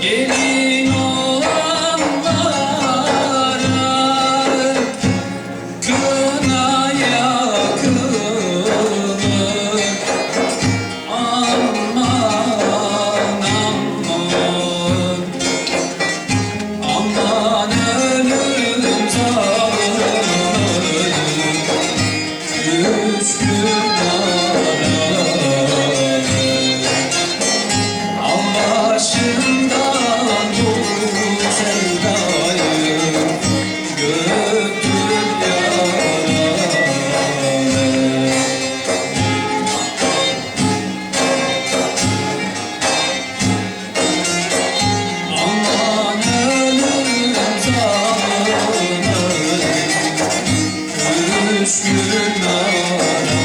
Gelin Eskülün ağrı